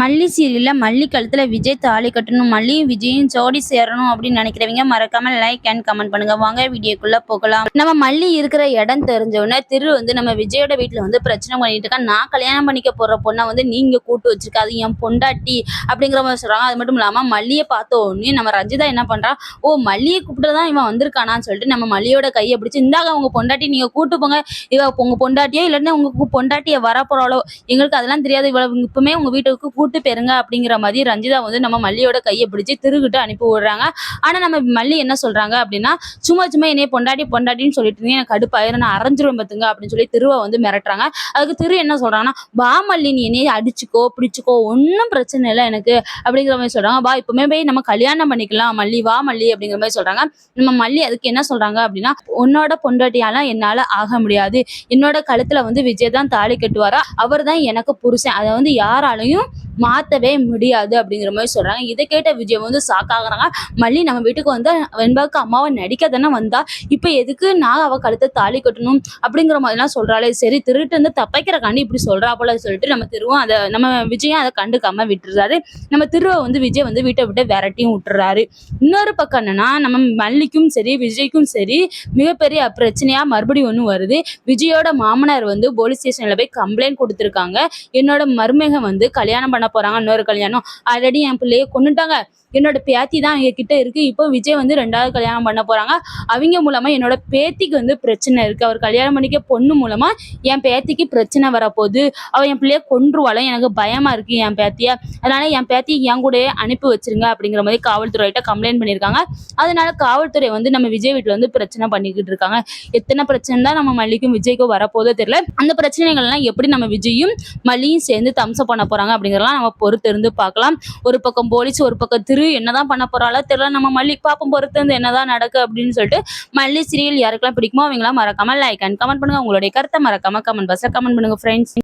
மல்லி சீரியலில் மல்லி கழுத்தில் விஜய் தாலி கட்டணும் மல்லியும் விஜயும் ஜோடி சேரணும் அப்படின்னு நினைக்கிறவங்க மறக்காம லைக் அண்ட் கமெண்ட் பண்ணுங்க. வாங்க வீடியோக்குள்ள போகலாம். நம்ம மல்லி இருக்கிற இடம் தெரிஞ்சவுடனே திரு வந்து நம்ம விஜயோட வீட்டில் வந்து பிரச்சனை பண்ணிட்டு இருக்கா நான் கல்யாணம் பண்ணிக்க போற பொண்ணை வந்து நீங்க கூட்டு வச்சிருக்க அது என் பொண்டாட்டி அப்படிங்கிற மாதிரி சொல்றாங்க. அது மட்டும் இல்லாமல் மல்லியை பார்த்த உடனே நம்ம ரஞ்சிதா என்ன பண்றா? ஓ மல்லியை கூப்பிட்டு தான் இவன் வந்திருக்கானான்னு சொல்லிட்டு நம்ம மல்லியோட கையை பிடிச்சி இந்தாங்க உங்க பொண்டாட்டி நீங்க கூட்டு போங்க. இவ உங்க பொண்டாட்டியோ இல்லைன்னா உங்க பொண்டாட்டியை வரப்போறாளோ? எங்களுக்கு அதெல்லாம் தெரியாது. இவ்வளவு இப்பவுமே உங்க வீட்டுக்கு கூட்டு போயிருங்க அப்படிங்கிற மாதிரி ரஞ்சிதா வந்து நம்ம மல்லியோட கையை பிடிச்சி திருகிட்டு அனுப்பி விடுறாங்க. ஆனா நம்ம மல்லி என்ன சொல்றாங்க அப்படின்னா சும்மா சும்மா என்னைய பொண்டாட்டி பொண்டாட்டின்னு சொல்லிட்டு இருந்தீங்க. எனக்கு கடுப்பாயிரம். நான் அரைஞ்சிருவேன் பார்த்துங்க அப்படின்னு சொல்லி திருவை வந்து மிரட்டுறாங்க. அதுக்கு திரு என்ன சொல்றாங்கன்னா பா மல்லி நீ என்னைய அடிச்சுக்கோ பிடிச்சிக்கோ. ஒன்றும் பிரச்சனை இல்லை எனக்கு அப்படிங்கிற மாதிரி சொல்றாங்க. வா இப்பவுமே போய் நம்ம கல்யாணம் பண்ணிக்கலாம் மல்லி. வா மல்லி அப்படிங்கிற மாதிரி சொல்றாங்க. நம்ம மல்லி அதுக்கு என்ன சொல்றாங்க அப்படின்னா உன்னோட பொண்டாட்டியால என்னால ஆக முடியாது. என்னோட கழுத்துல வந்து விஜய் தான் தாலி கட்டுவாரா? அவர் தான் எனக்கு புருஷன். அதை வந்து யாராலையும் மாற்றவே முடியாது அப்படிங்கிற மாதிரி சொல்கிறாங்க இதை கேட்ட விஜய் வந்து சாக்காகிறாங்க மல்லி நம்ம வீட்டுக்கு வந்து வெண்பாவுக்கு அம்மாவை நடிக்க தானே வந்தா? இப்போ எதுக்கு நான் அவள் கழுத்தை தாலி கட்டணும் அப்படிங்கிற மாதிரிலாம் சொல்கிறாளே சரி திருட்டு வந்து தப்பைக்கிறக்காண்டி இப்படி சொல்கிறா போல சொல்லிட்டு நம்ம திருவும் அதை நம்ம விஜயும் அதை கண்டுக்காம விட்டுறாரு. நம்ம திருவை வந்து விஜய் வந்து வீட்டை விட்டு விரட்டியும் விட்டுறாரு. இன்னொரு பக்கம் என்னன்னா நம்ம மல்லிக்கும் சரி விஜய்க்கும் சரி மிகப்பெரிய பிரச்சனையாக மறுபடியும் ஒன்று வருது. விஜயோட மாமனார் வந்து போலீஸ் ஸ்டேஷனில் போய் கம்ப்ளைண்ட் கொடுத்துருக்காங்க. என்னோட மருமகன் வந்து கல்யாணம் பண்ண போறாங்க இன்னொரு கல்யாணம். ஆல்ரெடி என் பிள்ளைய கொண்டுட்டாங்க என்னோட பேத்தி தான் அவங்க கிட்ட இருக்கு. இப்போ விஜய் வந்து ரெண்டாவது கல்யாணம் பண்ண போறாங்க. அவங்க மூலமா என்னோட பேத்திக்கு வந்து பிரச்சனை இருக்கு. அவர் கல்யாணம் பண்ணிக்க பொண்ணு மூலமா என் பேத்திக்கு பிரச்சனை வரப்போகுது. அவ என் பிள்ளைய கொன்றுவாள எனக்கு பயமா இருக்கு என் பேத்திய. அதனால என் பேத்தியை என் கூடயே அனுப்பி வச்சிருங்க அப்படிங்கிற மாதிரி காவல்துறையிட்ட கம்ப்ளைண்ட் பண்ணியிருக்காங்க. அதனால காவல்துறை வந்து நம்ம விஜய் வீட்டில் வந்து பிரச்சனை பண்ணிக்கிட்டு இருக்காங்க. எத்தனை பிரச்சனை தான் நம்ம மல்லிக்கும் விஜய்க்கும் வரப்போதோ தெரியல. அந்த பிரச்சனைகள்லாம் எப்படி நம்ம விஜயும் மல்லியும் சேர்ந்து தம்சம் பண்ண போறாங்க அப்படிங்கிறதெல்லாம் நம்ம பொறுத்து இருந்து பார்க்கலாம். ஒரு பக்கம் போலீஸ் ஒரு பக்கம் திரு என்னதான் பண்ண போறாளோ தெரியல. நம்ம மல்லி பாப்பம் பொறுத்து இருந்து என்னதான் நடக்கு அப்படின்னு சொல்லிட்டு மல்லி சீரியல் யாருக்கெல்லாம் பிடிக்குமோ அவங்களாம் மறக்காம லைக் அண்ட் கமெண்ட் பண்ணுங்க. உங்களுடைய கருத்தை மறக்காம கமெண்ட் பாக்ஸ்ல கமெண்ட் பண்ணுங்க ஃப்ரெண்ட்ஸ்